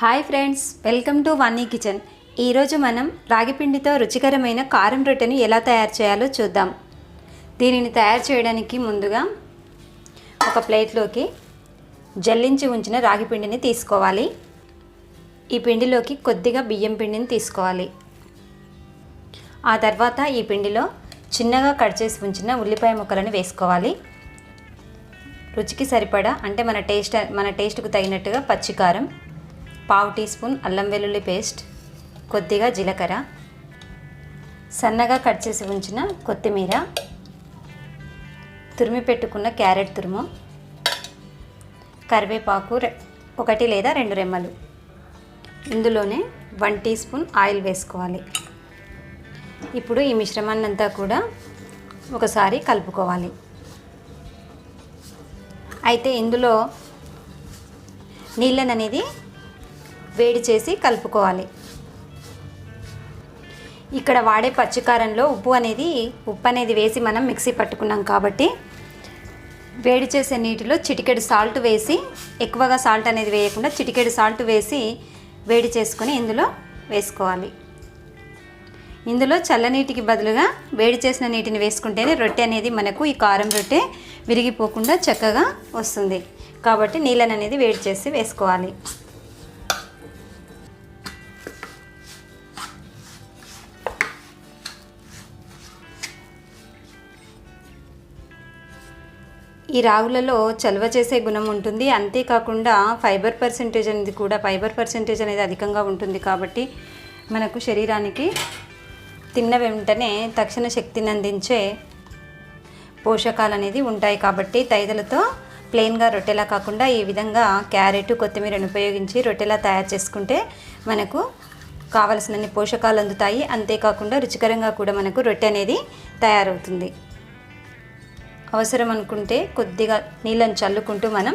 Hi friends welcome to Vanni kitchen. ఈరోజు మనం రాగిపిండితో రుచికరమైన కారం రొట్టెను ఎలా తయారు చేయాలో చూద్దాం. దీనిని తయారు చేయడానికి ముందుగా ఒక ప్లేట్లోకి జల్లించి ఉంచిన రాగి పిండిని తీసుకోవాలి. ఈ పిండిలోకి కొద్దిగా బియ్యం పిండిని తీసుకోవాలి. ఆ తర్వాత ఈ పిండిలో చిన్నగా కట్ చేసి ఉంచిన ఉల్లిపాయ ముక్కలను వేసుకోవాలి. రుచికి సరిపడా అంటే మన టేస్ట్ మన టేస్ట్కు తగినట్టుగా పచ్చికారం పావు టీ స్పూన్ అల్లం వెల్లుల్లి పేస్ట్ కొద్దిగా జీలకర్ర సన్నగా కట్ చేసి ఉంచిన కొత్తిమీర తురిమి పెట్టుకున్న క్యారెట్ తురుము కరివేపాకు ఒకటి లేదా రెండు రెమ్మలు. ఇందులోనే వన్ టీ స్పూన్ ఆయిల్ వేసుకోవాలి. ఇప్పుడు ఈ మిశ్రమాన్నంతా కూడా ఒకసారి కలుపుకోవాలి. అయితే ఇందులో నీళ్ళని అనేది వేడి చేసి కలుపుకోవాలి. ఇక్కడ వాడే పచ్చికారంలో ఉప్పు అనేది ఉప్పు అనేది వేసి మనం మిక్సీ పట్టుకున్నాం కాబట్టి వేడి చేసే నీటిలో చిటికెడు సాల్ట్ వేసి ఎక్కువగా సాల్ట్ అనేది వేయకుండా చిటికెడు సాల్ట్ వేసి వేడి చేసుకొని ఇందులో వేసుకోవాలి. ఇందులో చల్లనీటికి బదులుగా వేడి చేసిన నీటిని వేసుకుంటేనే రొట్టె అనేది మనకు ఈ కారం రొట్టె విరిగిపోకుండా చక్కగా వస్తుంది. కాబట్టి నీళ్ళని అనేది వేడి చేసి వేసుకోవాలి. ఈ రాగులలో చలువ చేసే గుణం ఉంటుంది. అంతేకాకుండా ఫైబర్ పర్సెంటేజ్ అనేది కూడా ఫైబర్ పర్సెంటేజ్ అనేది అధికంగా ఉంటుంది కాబట్టి మనకు శరీరానికి తిన్న వెంటనే తక్షణ శక్తిని అందించే పోషకాలు అనేది ఉంటాయి కాబట్టి తైదలతో ప్లెయిన్గా రొట్టెలా కాకుండా ఈ విధంగా క్యారెట్ కొత్తిమీరను ఉపయోగించి రొట్టెలా తయారు చేసుకుంటే మనకు కావలసినన్ని పోషకాలు అందుతాయి. అంతేకాకుండా రుచికరంగా కూడా మనకు రొట్టె అనేది తయారవుతుంది. అవసరం అనుకుంటే కొద్దిగా నీళ్ళని చల్లుకుంటూ మనం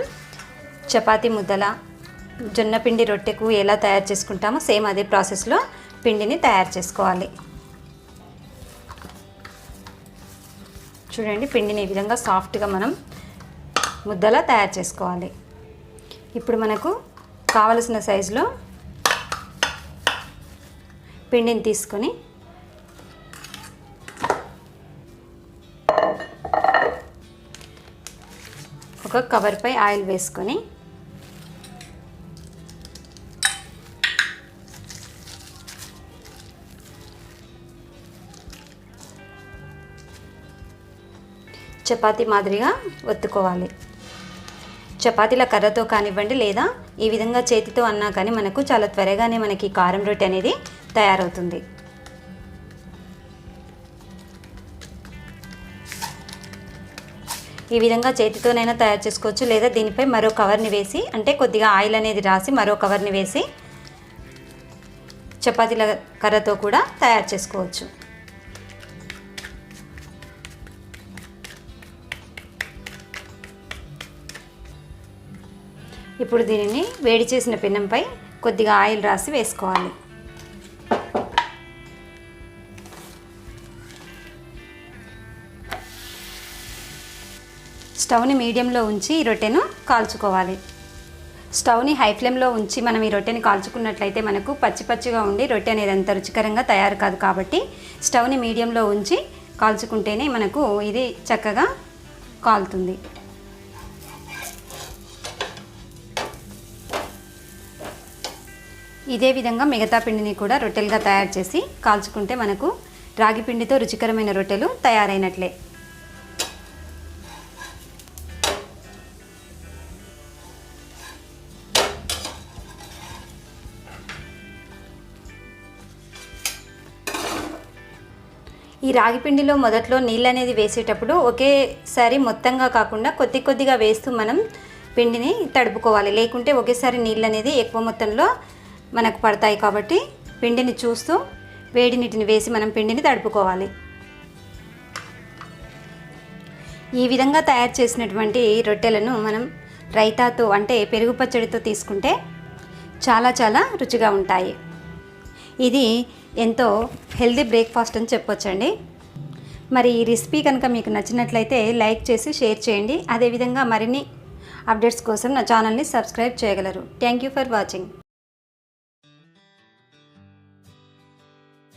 చపాతీ ముద్దల జొన్న పిండి రొట్టెకు ఎలా తయారు చేసుకుంటామో సేమ్ అదే ప్రాసెస్లో పిండిని తయారు చేసుకోవాలి. చూడండి పిండిని ఈ విధంగా సాఫ్ట్గా మనం ముద్దలా తయారు చేసుకోవాలి. ఇప్పుడు మనకు కావలసిన సైజులో పిండిని తీసుకొని ఒక కవర్పై ఆయిల్ వేసుకొని చపాతి మాదిరిగా ఒత్తుకోవాలి. చపాతీల కర్రతో కానివ్వండి లేదా ఈ విధంగా చేతితో అన్నా కానీ మనకు చాలా త్వరగానే మనకి కారం రొట్టె అనేది తయారవుతుంది. ఈ విధంగా చేతితోనైనా తయారు చేసుకోవచ్చు. లేదా దీనిపై మరో కవర్ని వేసి అంటే కొద్దిగా ఆయిల్ అనేది రాసి మరో కవర్ని వేసి చపాతీల కర్రతో కూడా తయారు చేసుకోవచ్చు. ఇప్పుడు దీనిని వేడి చేసిన పిన్నంపై కొద్దిగా ఆయిల్ రాసి వేసుకోవాలి. స్టవ్ని మీడియంలో ఉంచి ఈ రొట్టెను కాల్చుకోవాలి. స్టవ్ని హై ఫ్లేమ్లో ఉంచి మనం ఈ రొట్టెని కాల్చుకున్నట్లయితే మనకు పచ్చి పచ్చిగా ఉండి రొట్టె అనేది అంత రుచికరంగా తయారు కాదు కాబట్టి స్టవ్ని మీడియంలో ఉంచి కాల్చుకుంటేనే మనకు ఇది చక్కగా కాలుతుంది. ఇదే విధంగా మిగతా పిండిని కూడా రొట్టెలుగా తయారు చేసి కాల్చుకుంటే మనకు రాగి పిండితో రుచికరమైన రొట్టెలు తయారైనట్లే. ఈ రాగి పిండిలో మొదట్లో నీళ్ళు అనేది వేసేటప్పుడు ఒకేసారి మొత్తంగా కాకుండా కొద్ది కొద్దిగా వేస్తూ మనం పిండిని తడుపుకోవాలి. లేకుంటే ఒకేసారి నీళ్ళు అనేది ఎక్కువ మొత్తంలో మనకు పడతాయి కాబట్టి పిండిని చూస్తూ వేడి నీటిని వేసి మనం పిండిని తడుపుకోవాలి. ఈ విధంగా తయారు చేసినటువంటి రొట్టెలను మనం రైతాతో అంటే పెరుగు పచ్చడితో తీసుకుంటే చాలా చాలా రుచిగా ఉంటాయి. ఇది ఎంతో హెల్దీ బ్రేక్ఫాస్ట్ అని చెప్పొచ్చండి. మరి ఈ రెసిపీ కనుక మీకు నచ్చినట్లయితే లైక్ చేసి షేర్ చేయండి. అదేవిధంగా మరిన్ని అప్డేట్స్ కోసం నా ఛానల్ని సబ్స్క్రైబ్ చేయగలరు. Thank you for watching.